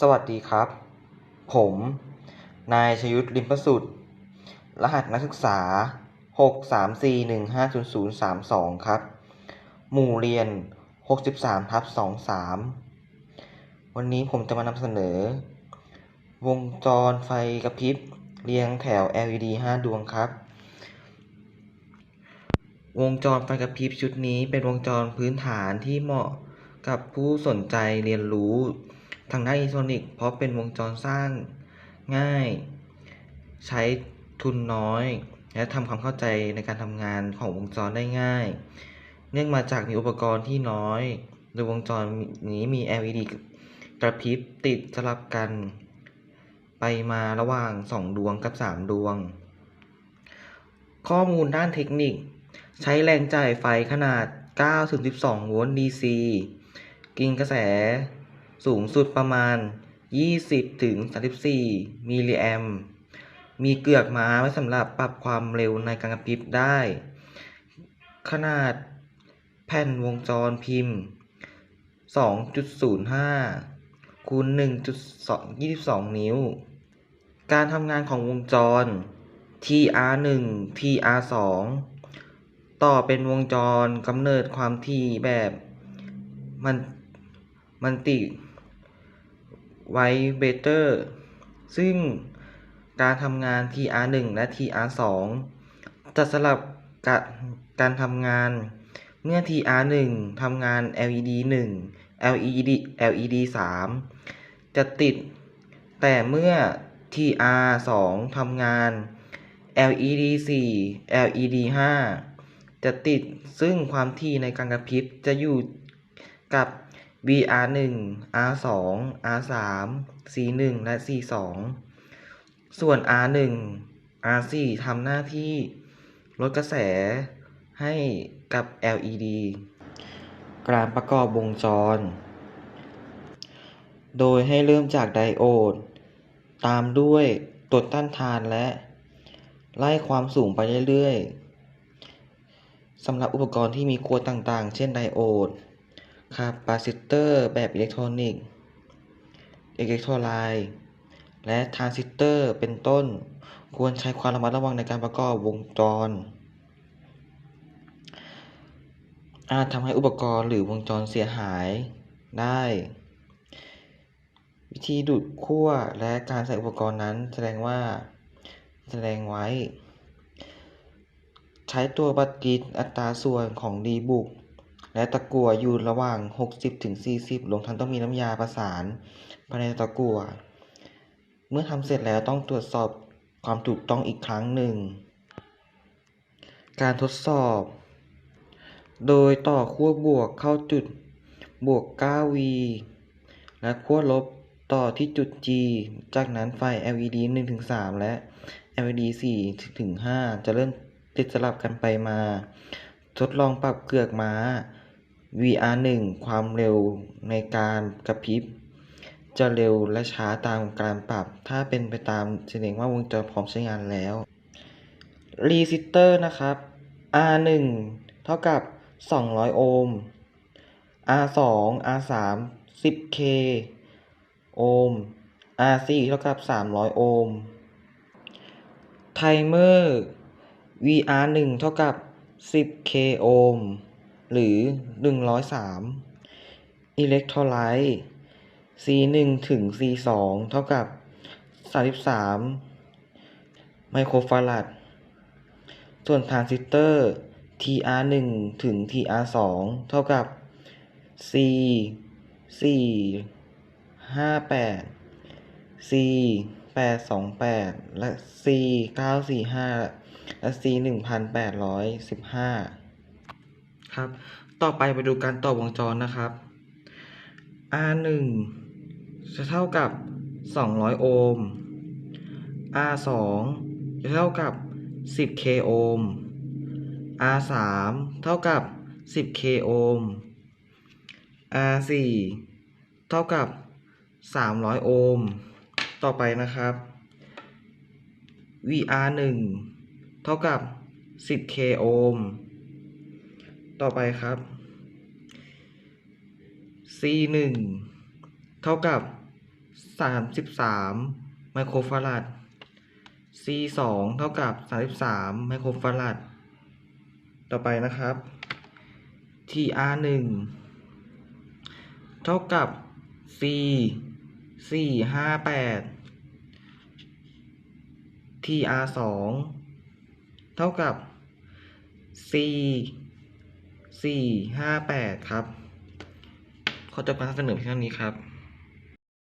สวัสดีครับ ผม นายชยุทธลิมประสุทธิ์รหัสนักศึกษา 634150032 ครับ หมู่เรียน 63ทับ23 วันนี้ผมจะมานำเสนอ วงจรไฟกระพริบ เรียงแถว LED 5 ดวงครับ วงจรไฟกระพริบชุดนี้เป็นวงจรพื้นฐานที่เหมาะกับผู้สนใจเรียนรู้ ทางด้านอิเล็กทรอนิกส์เพราะเป็นวงจรสร้างง่าย ใช้ทุนน้อย และทำความเข้าใจในการทำงานของวงจรได้ง่าย เนื่องมาจากมีอุปกรณ์ที่น้อย โดยวงจรนี้มี LED กระพริบติดสลับกัน ไปมาระหว่าง 2 ดวงกับ 3 ดวง ข้อมูลด้านเทคนิค ใช้แรงจ่ายไฟขนาด 9-12 โวลต์ DC กินกระแส สูงสุดประมาณ 20-34 มิลลิแอม มีเกือกม้าไว้สำหรับปรับความเร็วในการกระพริบได้ ขนาดแผ่นวงจรพิมพ์ 2.05 คูณ 1.22 นิ้ว การทำงานของวงจร TR1 TR2 ต่อเป็นวงจรกำเนิดความถี่แบบมันมันติ ไวเบเตอร์ซึ่งการทำงาน TR1 และ TR2 จะสลับกับการทำงานเมื่อ TR1 ทำงาน LED 1 LED LED 3 จะติด แต่เมื่อ TR2 ทำงาน LED 4 LED 5 จะติดซึ่งความถี่ในการกระพริบจะอยู่กับ VR1 R2 R3 C1 และ C2 ส่วน R1 R4 ทำหน้าที่ลดกระแสให้กับ LED การประกอบวงจร โดยให้เริ่มจากไดโอด ตามด้วยตัวต้านทานและ ไล่ความสูงไปเรื่อยๆสำหรับอุปกรณ์ที่มีขั้วต่างๆ เช่นไดโอด คาปาซิเตอร์แบบอิเล็กทรอนิกส์อิเล็กโทรไลต์และทรานซิสเตอร์เป็นต้น ควรใช้ความระมัดระวังในการประกอบวงจร อาจทำให้อุปกรณ์หรือวงจรเสียหายได้ วิธีดูดขั้วและการใส่อุปกรณ์นั้นแสดงว่าแสดงไว้ ใช้ตัวบัตรกิจอัตราส่วนของดีบุก และตะกั่วอยู่ระหว่าง 60-40รวมทั้งต้องมีน้ำยาประสานภายในตะกั่วเมื่อทำเสร็จแล้วต้องตรวจสอบความถูกต้องอีกครั้งหนึ่ง การทดสอบ โดยต่อขั้วบวกเข้าจุดบวก 9V และขั้วลบต่อที่จุด G จากนั้นไฟ LED 1-3 และ LED 4-5 จะเริ่มติดสลับกันไปมา ทดลองปรับเกือกม้า VR1 ความเร็วในการกระพริบ จะเร็วและช้าตามการปรับ ถ้าเป็นไปตามแสดงว่าวงจรพร้อมใช้งานแล้วรีซิสเตอร์นะครับ R1 เท่ากับ 200 โอห์ม R2 R3 10K โอห์ม R4 เท่ากับ 300 โอห์ม ไทเมอร์ VR1 เท่ากับ 10K โอห์ม หรือ 103 อิเล็กโทรไลต์ C1 ถึง C2 เท่ากับ 33 ไมโครฟาราด ส่วนทรานซิสเตอร์ TR1 ถึง TR2 เท่ากับ C 4 58 C 828 และ C 945 และ C 1815 ครับ ต่อไปไปดูการต่อวงจรนะครับ R1 จะเท่ากับ 200 โอห์ม R2 จะเท่ากับ 10K โอห์ม R3 เท่ากับ 10K โอห์ม R4 เท่ากับ 300 โอห์ม ต่อไปนะครับ VR1 เท่ากับ 10K โอห์ม ต่อไปครับ C1 เท่ากับสามสิบสามไมโครฟาราด C สองเท่ากับสามสิบสามไมโครฟาราด ต่อไปนะครับ TR หนึ่งเท่ากับ C สี่ห้าแปด TR สองเท่ากับ C สี่ห้าแปดครับ ขอจบการนำเสนอเพียงเท่านี้ครับ